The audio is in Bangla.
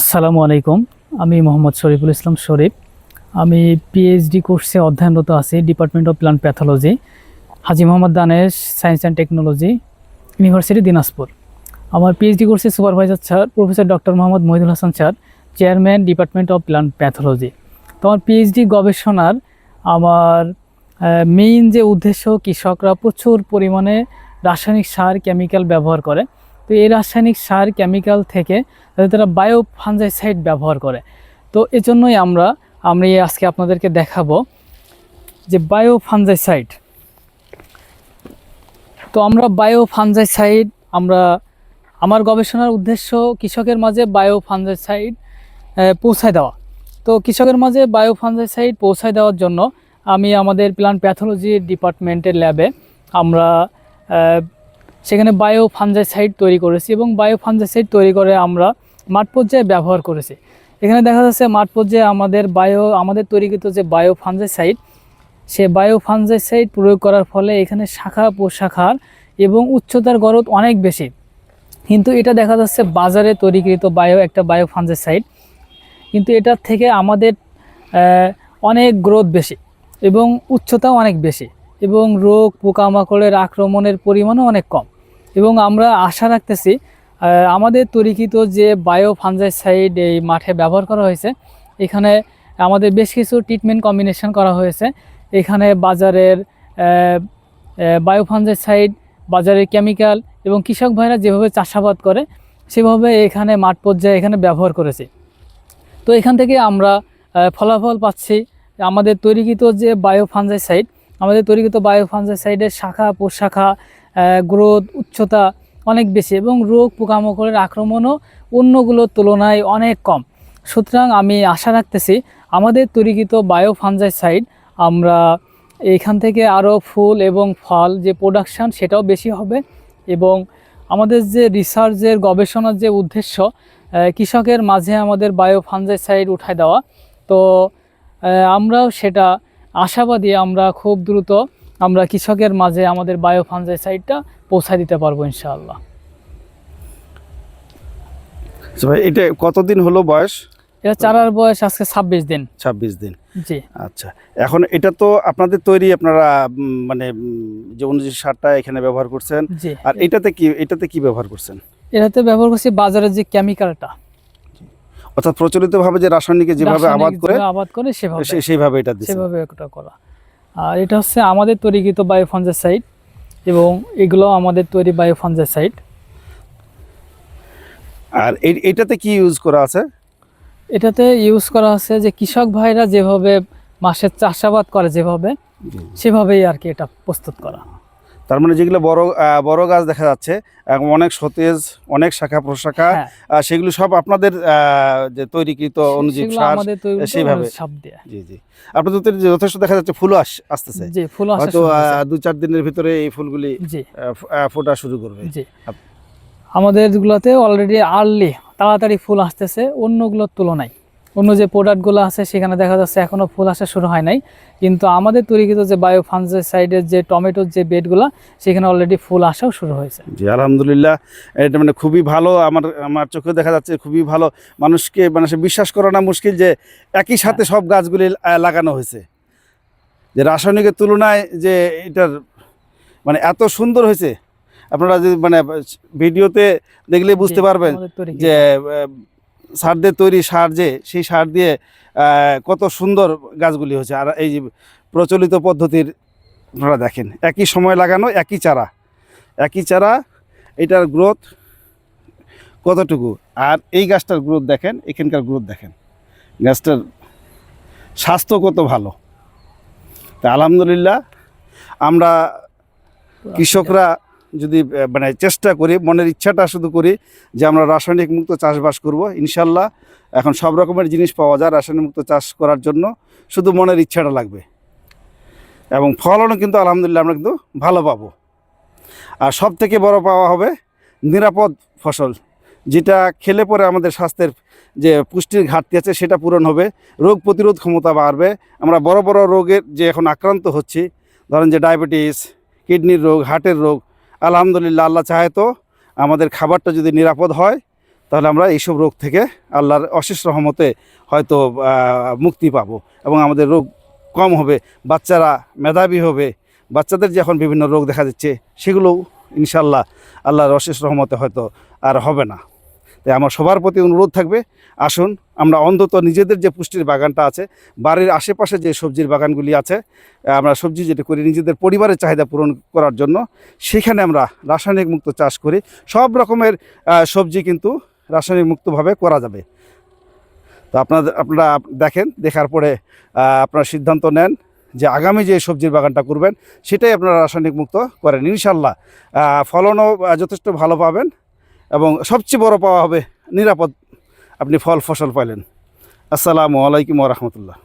আসসালামু আলাইকুম। আমি মোহাম্মদ শরীফুল ইসলাম শরীফ। আমি পিএইচডি কোর্সে অধ্যয়নরত আছি department of plant pathology Haji Mohammad Danesh science and technology university Dinajpur. আমার পিএইচডি কোর্সে supervisor sir professor doctor Mohammad Mohidul Hasan sir chairman department of plant pathology তো আমার পিএইচডি গবেষণার আমার মেইন যে উদ্দেশ্য, কৃষকরা প্রচুর পরিমাণে রাসায়নিক সার কেমিক্যাল ব্যবহার করে। তো এই রাসায়নিক সার কেমিক্যাল থেকে তারা বায়ো ফানজাইসাইড ব্যবহার করে। তো এজন্যই আমরা এই আজকে আপনাদেরকে দেখাবো যে বায়ো ফানজাইসাইড তো আমরা বায়ো ফানজাইসাইড আমরা, আমার গবেষণার উদ্দেশ্য কৃষকের মাঝে বায়ো ফানজাইসাইড পৌঁছায় দেওয়া। তো কৃষকের মাঝে বায়ো ফানজাইসাইড পৌঁছায় দেওয়ার জন্য আমি আমাদের প্ল্যান্ট প্যাথোলজি ডিপার্টমেন্টের ল্যাবে আমরা সেখানে বায়ো ফানজাইসাইড তৈরি করেছি এবং বায়ো ফানজাইসাইড তৈরি করে আমরা মাঠ পর্যায়ে ব্যবহার করেছি। এখানে দেখা যাচ্ছে মাঠ পর্যায়ে আমাদের বায়ো আমাদের তৈরিকৃত যে বায়ো ফানজাইসাইড সে বায়ো ফানজাইসাইড প্রয়োগ করার ফলে এখানে শাখা প্রশাখার এবং উচ্চতার গরদ অনেক বেশি। কিন্তু এটা দেখা যাচ্ছে বাজারে তৈরিকৃত বায়ো একটা বায়ো ফানজাইসাইড কিন্তু এটার থেকে আমাদের অনেক গ্রোথ বেশি এবং উচ্চতাও অনেক বেশি এবং রোগ, পোকামাকড়ের আক্রমণের পরিমাণও অনেক কম। এবং আমরা আশা রাখতেছি আমাদের তৈরিকৃত যে বায়ো ফানজাইসাইড এই মাঠে ব্যবহার করা হয়েছে, এখানে আমাদের বেশ কিছু ট্রিটমেন্ট কম্বিনেশন করা হয়েছে। এখানে বাজারের বায়ো ফানজাইসাইড বাজারের কেমিক্যাল এবং কৃষক ভাইরা যেভাবে চাষাবাদ করে, সেভাবে এখানে মাঠ পর্যায়ে এখানে ব্যবহার করেছে। তো এখান থেকে আমরা ফলাফল পাচ্ছি। আমাদের তৈরিকৃত যে বায়ো ফানজাইসাইড আমাদের তৈরিকৃত বায়ো ফানজাইসাইডের শাখা প্রশাখা গ্রোথ, উচ্চতা অনেক বেশি এবং রোগ পোকামাকড়ের আক্রমণও অন্যগুলোর তুলনায় অনেক কম। সুতরাং আমি আশা রাখতেছি আমাদের তৈরিকৃত বায়ো ফানজাইসাইড আমরা এখান থেকে আরও ফুল এবং ফল যে প্রোডাকশান সেটাও বেশি হবে এবং আমাদের যে রিসার্চের, গবেষণার যে উদ্দেশ্য কৃষকের মাঝে আমাদের বায়ো ফানজাইসাইড উঠায় দেওয়া, তো আমরাও সেটা আশাবাদী আমরা খুব দ্রুত আমরা কৃষকের মাঝে আমাদের বায়ো ফানজাইসাইডটা পৌঁছায় দিতে পারব ইনশাআল্লাহ। আচ্ছা ভাই এটা কতদিন হলো বয়স? এটা চারার বয়স আজকে ছাব্বিশ দিন। ছাব্বিশ দিন। জি। আচ্ছা এখন এটা তো আপনাদের তৈরি আপনারা মানে যে অনুযায়ী সারটা এখানে ব্যবহার করছেন। আর এটাতে কি এটাতে কি ব্যবহার করছেন? এটাতে ব্যবহার করছি বাজারের যে কেমিক্যালটা অর্থাৎ প্রচলিতভাবে যে রাসায়নিকে যেভাবে আবাদ করে আবাদ করে সেভাবে। সেইভাবে এটা সেভাবে একটা করা। আর এটা হচ্ছে আমাদের তৈরিকৃত সাইট এবং এগুলো আমাদের তৈরি বায়োফানজাসাইড আর এটাতে কি ইউজ করা আছে? এটাতে ইউজ করা আছে যে কৃষক ভাইরা যেভাবে মাসের চাষাবাদ করে যেভাবে সেভাবেই আর কি এটা প্রস্তুত করা। তার মানে যেগুলো বড় বড় গাছ দেখা যাচ্ছে অনেক সতেজ অনেক শাখা প্রশাখা হ্যাঁ। সেগুলো সব আপনাদের যে তৈরিকৃত অনুজীব সার সেইভাবে। জি জি। আপনাদের তো যথেষ্ট দেখা যাচ্ছে ফুল আস- আসতেছে। জি ফুল আসা হয়তো দু চার দিনের ভিতরে এই ফুলগুলি ফোটা শুরু করবে। জি। আমাদের গুলোতে অলরেডি আর্লি তাড়াতাড়ি ফুল আসতেছে অন্যগুলোর তুলনায়। অন্য যে প্রোডাক্টগুলো আছে সেখানে দেখা যাচ্ছে এখনও ফুল আসা শুরু হয় নাই। কিন্তু আমাদের তৈরিকৃত যে বায়ো সাইডের যে টমেটোর যে বেডগুলো সেখানে অলরেডি ফুল আসাও শুরু হয়েছে। জি আলহামদুলিল্লাহ। এটা মানে খুবই ভালো আমার আমার চোখে দেখা যাচ্ছে খুবই ভালো। মানুষকে মানে সে বিশ্বাস করানো মুশকিল যে একই সাথে সব গাছগুলি লাগানো হয়েছে। যে রাসায়নিকের তুলনায় যে এটার মানে এত সুন্দর হয়েছে আপনারা যদি মানে ভিডিওতে দেখলে বুঝতে পারবেন যে সার দিয়ে তৈরি সার যে সেই সার দিয়ে কত সুন্দর গাছগুলি হয়েছে। আর এই যে প্রচলিত পদ্ধতির আপনারা দেখেন একই সময় লাগানো একই চারা। একই চারা এটার গ্রোথ কতটুকু? আর এই গাছটার গ্রোথ দেখেন এখানকার গ্রোথ দেখেন। গাছটার স্বাস্থ্য কত ভালো। তা আলহামদুলিল্লাহ আমরা কৃষকরা যদি মানে চেষ্টা করি, মনের ইচ্ছাটা শুধু করি যে আমরা রাসায়নিক মুক্ত চাষবাস করব। ইনশাল্লাহ এখন সব রকমের জিনিস পাওয়া যায় রাসায়নিক মুক্ত চাষ করার জন্য। শুধু মনের ইচ্ছাটা লাগবে। এবং ফলনও কিন্তু আলহামদুলিল্লাহ আমরা কিন্তু ভালো পাবো। আর সব থেকে বড় পাওয়া হবে নিরাপদ ফসল। যেটা খেলে পরে আমাদের স্বাস্থ্যের যে পুষ্টির ঘাটতি আছে, সেটা পূরণ হবে। রোগ প্রতিরোধ ক্ষমতা বাড়বে। আমরা বড় বড় রোগের যে এখন আক্রান্ত হচ্ছি, ধরেন যে ডায়াবেটিস, কিডনির রোগ, হার্টের রোগ আলহামদুলিল্লাহ, আল্লাহ চাহে তো আমাদের খাবারটা যদি নিরাপদ হয়, তাহলে আমরা এইসব রোগ থেকে আল্লাহর অশেষ রহমতে হয়তো মুক্তি পাব এবং আমাদের রোগ কম হবে, বাচ্চারা মেধাবী হবে, বাচ্চাদের যে এখন বিভিন্ন রোগ দেখা যাচ্ছে সেগুলোও ইনশাল্লাহ আল্লাহর অশেষ রহমতে হয়তো আর হবে না। তাই আমার সবার প্রতি অনুরোধ থাকবে, আসুন আমরা অন্তত নিজেদের যে পুষ্টির বাগানটা আছে, বাড়ির আশেপাশে যে সবজির বাগানগুলি আছে, আমরা সবজি যেটা করি নিজেদের পরিবারের চাহিদা পূরণ করার জন্য, সেখানে আমরা রাসায়নিক মুক্ত চাষ করি। সব রকমের সবজি কিন্তু রাসায়নিক মুক্তভাবে করা যাবে। তো আপনাদের, আপনারা দেখেন, দেখার পরে আপনারা সিদ্ধান্ত নেন যে আগামী যে সবজির বাগানটা করবেন, সেটাই আপনারা রাসায়নিক মুক্ত করেন। ইনশাল্লাহ ফলনও যথেষ্ট ভালো পাবেন। এবং সবচেয়ে বড় পাওয়া হবে নিরাপদ আপনি ফল ফসল পাইলেন। আসসালামু আলাইকুম রহমতুল্লাহ।